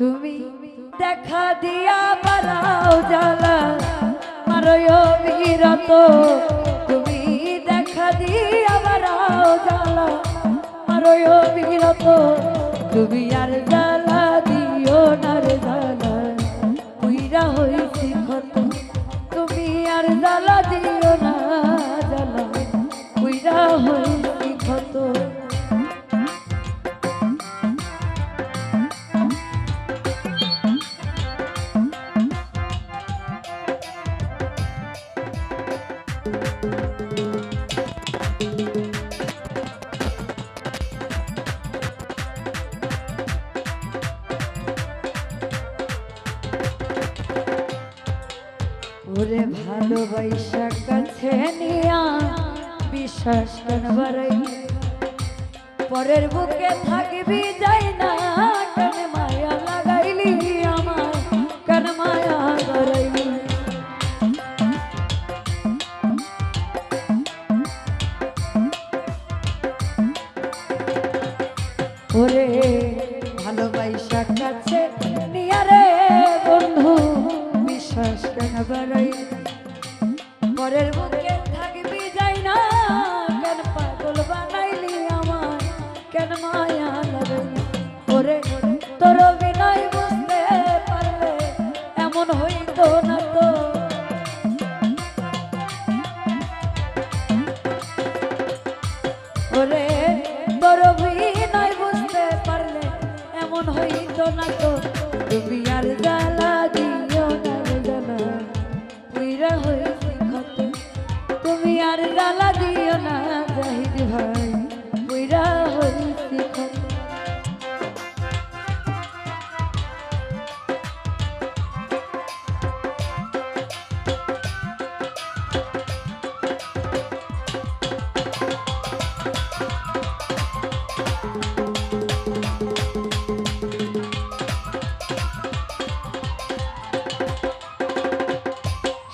তুমি দেখা দিয়া বাড়াও জ্বালা মারয় বিরত। তুমি দেখা দিয়া বাড়াও জ্বালা মারয় বিরত। তুমি আর জ্বালা দিও না রে জ্বালা হইছি ক্ষত তুমি আর জ্বালা দিও না। ওরে ভালোবাসা কাছে নিয়া বিশ্বাস বাড়াই পরের বুকে থাকবি যাই না ভালোবাসা কাছে নিয়া রে বন্ধু, বিশ্বাস কেন বাড়াই পরের বুকে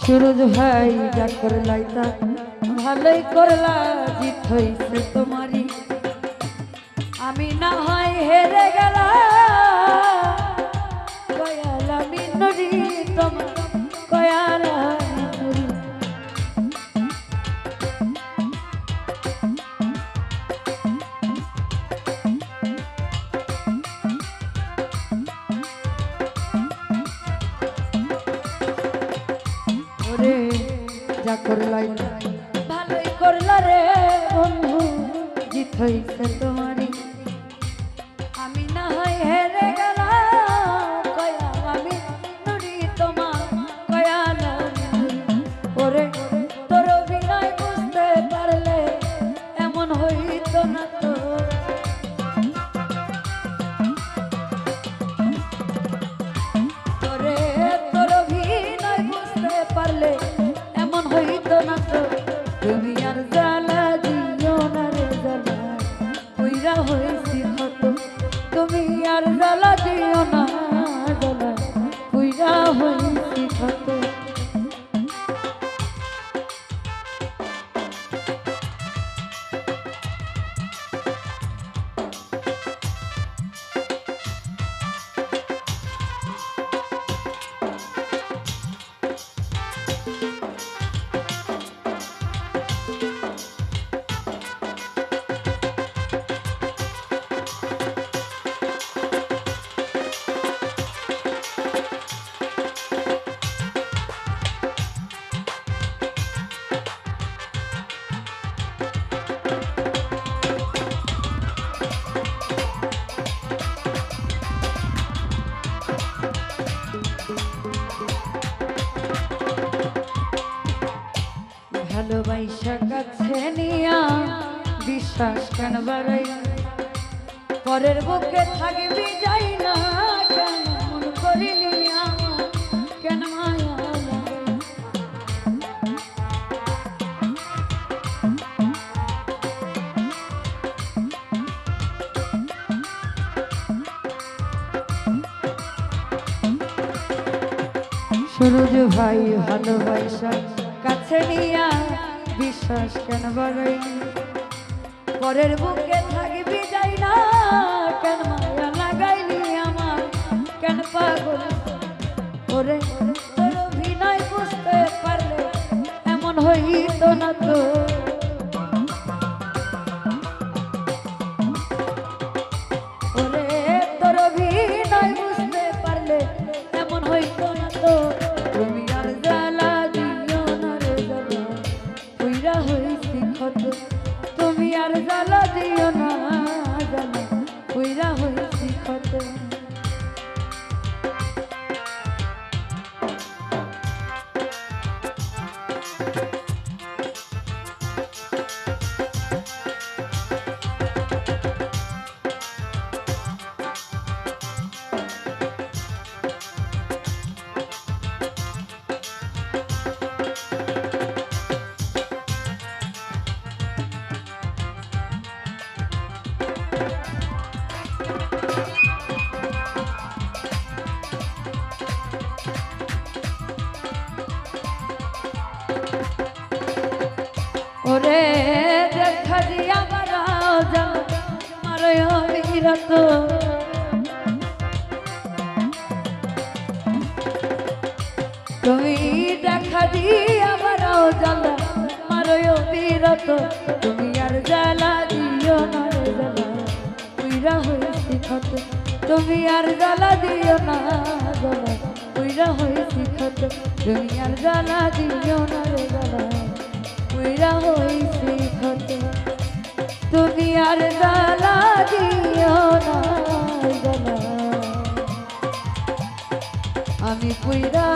সুরজ ভাই যা করলাই তা ভালোই করলা জিত হইছে তোমারই। আমি না হয় হেরে করলাই ভালোই করলা রে বন্ধু জিত হইছে তোমারই। আমি না হয় হেরে গেলাম আমি নুরি তোমার কয়া না ওরে তোর অভিনয় বুঝতে পারলে এমন হইতো না তো। হইছি ক্ষত ভালোবাসা কাছে নিয়া বিশ্বাস কেন পরের বুকে থাকবি যাই না কেন? মন করিনি কেন ভাই, ভালোবাসা কাছে নিয়া বিশ্বাস কেন বাড়াই পরের বুকে থাকবি যাই না কেন মায়া লাগাইলি আমার? কেন পাগল? ওরে, তোর অভিনয় বুঝতে পারলে এমন হইতো না তো। কইরা হইছি ক্ষত অবিরত তুমি দেখা দিয়া মারাও জ্বালা মারো অবিরত তুমি আর জ্বালা দিও না জ্বালা। উইরা হয়েছি ক্ষত, তুমি আর জ্বালা দিও না জ্বালা। উইরা হয়েছি ক্ষত, তুমি আর জ্বালা দিও না জ্বালা। উইরা হইছি ক্ষত, তুমি আর জ্বালা দিও না আমি পুইরা